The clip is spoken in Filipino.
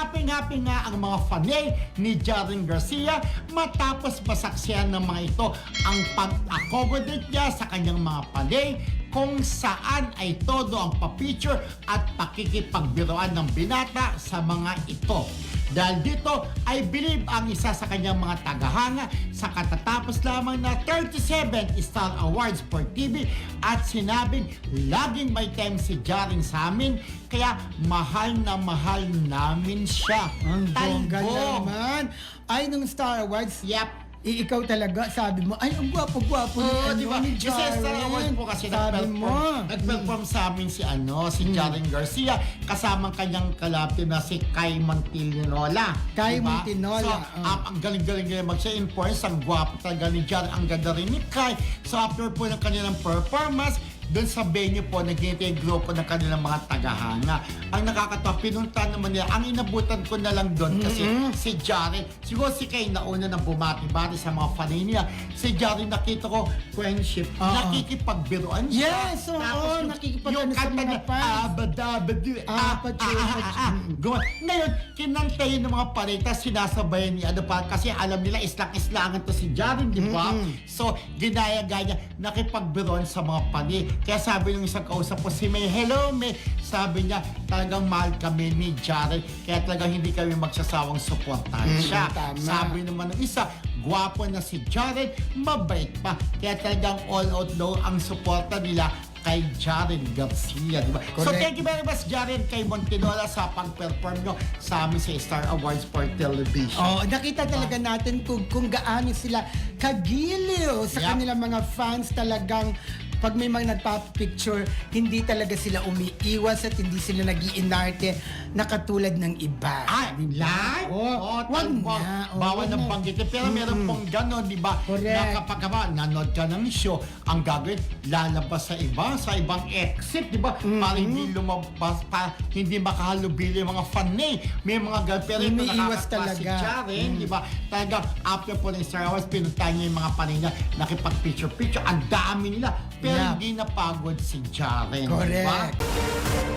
happy-happy nga ang mga fanay ni Jaren Garcia matapos masaksiyan ng mga ito ang pag-accommodate niya sa kanyang mga panay kung saan ay todo ang papicture at pakikipagbiroan ng binata sa mga ito. Dahil dito ay believe ang isa sa kanyang mga tagahanga sa katatapos lamang na 37 Star Awards for TV at sinabing laging may time si Jaren sa amin kaya mahal na mahal namin siya. Ang bongga naman. Ay, nung Star Awards, Yep. I- ikaw talaga, sabi mo, ay, ang gwapo-gwapo ni, Oo, ano, di ba? ni Kasi sa Jaren. awards po kasi sabi nag-perform, mo. Hmm. nag-perform sa amin si ano, si Jaren Garcia kasama ang kanyang kalapit na si Kai Montinola. Kai Diba? Montinola, So, oh. ang galing-galing niya mag-siya in ang gwapo talaga ni Jaren, ang ganda rin ni Kai. So after po ng kanilang performance, doon sa venue po, naghihintay yung grupo ng kanilang mga tagahanga. Ang nakakatawa, pinunta naman nila, ang inabutan ko na lang doon kasi si Jaren, siguro si Kay nauna nang bumati-bati sa mga fanay niya. Si Jaren, nakita ko, friendship, Oo. nakikipagbiruan siya. Yes, oo, Tapos yung- nakikipag- yung ano sa mga na, fans. abadabadu, Ah, ah, pachu, ah, ah. Ngayon, kinantayin ng mga panita, sinasabayan ni ano pa, kasi alam nila islang-islangan to si Jaren, di ba? Mm-mm. So, ginaya-gaya, nakipagbiruan sa mga pani. Kaya sabi ng isang kausap ko, si May, hello May, sabi niya, talagang mahal kami ni Jaren, kaya talagang hindi kami magsasawang suportahan Mm, siya. tama. Sabi naman ng isa, gwapo na si Jaren, mabait pa. Kaya talagang all out daw ang suporta nila kay Jaren Garcia, di ba? So thank you very much Jaren kay Montinola sa pag-perform nyo sa amin sa Star Awards for Television. Oh, nakita talaga natin kung, kung gaano sila kagiliw sa Yep. kanilang mga fans talagang pag may mga nagpa-picture, hindi talaga sila umiiwas at hindi sila nag iinarte na katulad ng iba. Di ba? live? Oh, wag na. Oh, Bawal wag ng na. banggitin. Pero meron pong gano'n, di ba? Correct. Na kapag ka, nanood ka ng show, ang gagawin, lalabas sa iba, sa ibang exit, di ba? Para hindi lumabas, para hindi makahalubili yung mga fan eh. May mga gano'n. Pero ito Umiiwas nakakatawa si talaga. Mm. Jaren, di ba? Talagang after po ng Star Wars, pinuntahan niya yung mga panay niya, nakipag-picture-picture. Ang dami nila. Pero Yeah. hindi napagod si Jaren. di ba? Correct.